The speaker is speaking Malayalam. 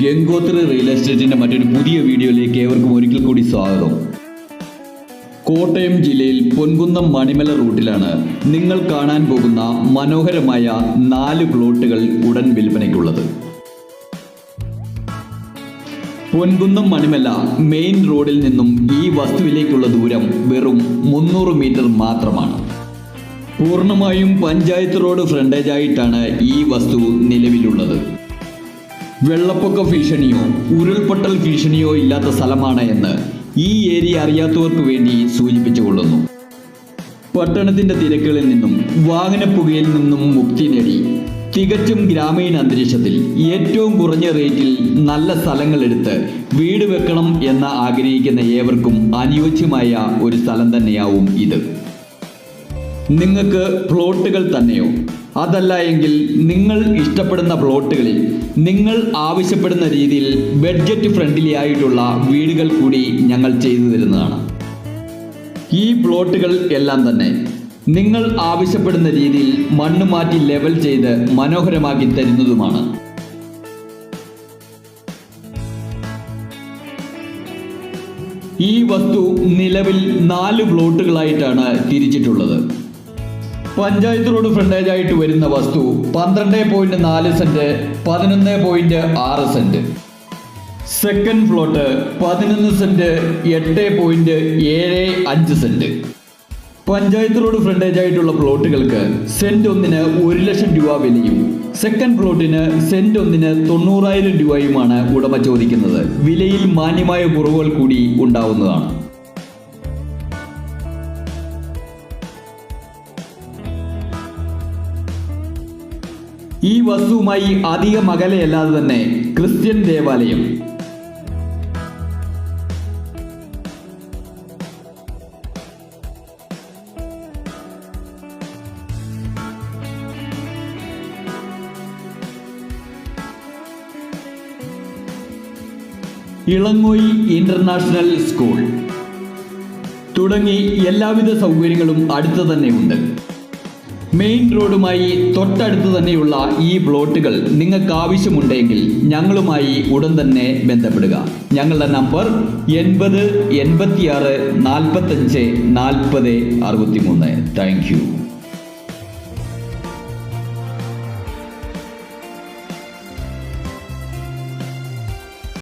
ഗംഗോത്രി റിയൽ എസ്റ്റേറ്റിന്റെ മറ്റൊരു പുതിയ വീഡിയോയിലേക്ക് ഏവർക്കും ഒരിക്കൽ കൂടി സ്വാഗതം. കോട്ടയം ജില്ലയിൽ പൊൻകുന്നം മണിമല റൂട്ടിലാണ് നിങ്ങൾ കാണാൻ പോകുന്ന മനോഹരമായ നാല് പ്ലോട്ടുകൾ ഉടൻ വിൽപ്പനയ്ക്കുള്ളത്. പൊൻകുന്നം മണിമല മെയിൻ റോഡിൽ നിന്നും ഈ വസ്തുവിലേക്കുള്ള ദൂരം വെറും മുന്നൂറ് മീറ്റർ മാത്രമാണ്. പൂർണമായും പഞ്ചായത്ത് റോഡ് ഫ്രണ്ടേജായിട്ടാണ് ഈ വസ്തു നിലവിലുള്ളത്. വെള്ളപ്പൊക്ക ഭീഷണിയോ ഉരുൾപൊട്ടൽ ഭീഷണിയോ ഇല്ലാത്ത സ്ഥലമാണ് എന്ന് ഈ ഏരിയ അറിയാത്തവർക്ക് വേണ്ടി സൂചിപ്പിച്ചുകൊള്ളുന്നു. പട്ടണത്തിന്റെ തിരക്കുകളിൽ നിന്നും വാഹനപ്പുകയിൽ നിന്നും മുക്തി നേടി. തികച്ചും ഗ്രാമീണ അന്തരീക്ഷത്തിൽ ഏറ്റവും കുറഞ്ഞ റേറ്റിൽ നല്ല സ്ഥലങ്ങൾ എടുത്ത് വീട് വെക്കണം എന്ന് ആഗ്രഹിക്കുന്ന ഏവർക്കും അനുയോജ്യമായ ഒരു സ്ഥലം തന്നെയാവും ഇത്. നിങ്ങൾക്ക് പ്ലോട്ടുകൾ തന്നെയോ? അതല്ല എങ്കിൽ നിങ്ങൾ ഇഷ്ടപ്പെടുന്ന പ്ലോട്ടുകളിൽ നിങ്ങൾ ആവശ്യപ്പെടുന്ന രീതിയിൽ ബഡ്ജറ്റ് ഫ്രണ്ട്ലി ആയിട്ടുള്ള വീടുകൾ കൂടി ഞങ്ങൾ ചെയ്തു തരുന്നതാണ്. ഈ പ്ലോട്ടുകൾ എല്ലാം തന്നെ നിങ്ങൾ ആവശ്യപ്പെടുന്ന രീതിയിൽ മണ്ണ് മാറ്റി ലെവൽ ചെയ്ത് മനോഹരമാക്കി തരുന്നതുമാണ്. ഈ വസ്തു നിലവിൽ നാല് പ്ലോട്ടുകളായിട്ടാണ് തിരിച്ചിട്ടുള്ളത്. പഞ്ചായത്ത് റോഡ് ഫ്രണ്ടേജ് ആയിട്ട് വരുന്ന വസ്തു പന്ത്രണ്ട് പോയിന്റ് നാല് സെന്റ് പതിനൊന്ന് പോയിന്റ് ആറ് സെന്റ് സെക്കൻഡ് ഫ്ലോട്ട് പതിനൊന്ന് സെന്റ് എട്ട് പോയിന്റ് ഏഴ് അഞ്ച് സെന്റ് പഞ്ചായത്ത് റോഡ് ഫ്രണ്ടേജ് ആയിട്ടുള്ള പ്ലോട്ടുകൾക്ക് സെന്റ് ഒന്നിന് ഒരു ലക്ഷം രൂപ വിലയും. സെക്കൻഡ് പ്ലോട്ടിന് സെന്റ് ഒന്നിന് തൊണ്ണൂറായിരം രൂപയുമാണ് ഉടമ ചോദിക്കുന്നത്. വിലയിൽ മാന്യമായ കുറവുകൾ കൂടി ഉണ്ടാവുന്നതാണ്. ഈ വസ്തുവുമായി അധികം അകലെയല്ലാതെ തന്നെ ക്രിസ്ത്യൻ ദേവാലയം. Elangoyi international school. തുടങ്ങി എല്ലാവിധ സൗകര്യങ്ങളും അടുത്ത് തന്നെ ഉണ്ട് മെയിൻ റോഡുമായി തൊട്ടടുത്ത് തന്നെയുള്ള ഈ പ്ലോട്ടുകൾ നിങ്ങൾക്ക് ആവശ്യമുണ്ടെങ്കിൽ ഞങ്ങളുമായി ഉടൻ തന്നെ ബന്ധപ്പെടുക. ഞങ്ങളുടെ നമ്പർ എൺപത് എൺപത്തിയാറ് നാൽപ്പത്തഞ്ച് നാൽപ്പത് അറുപത്തി മൂന്ന് താങ്ക് യു.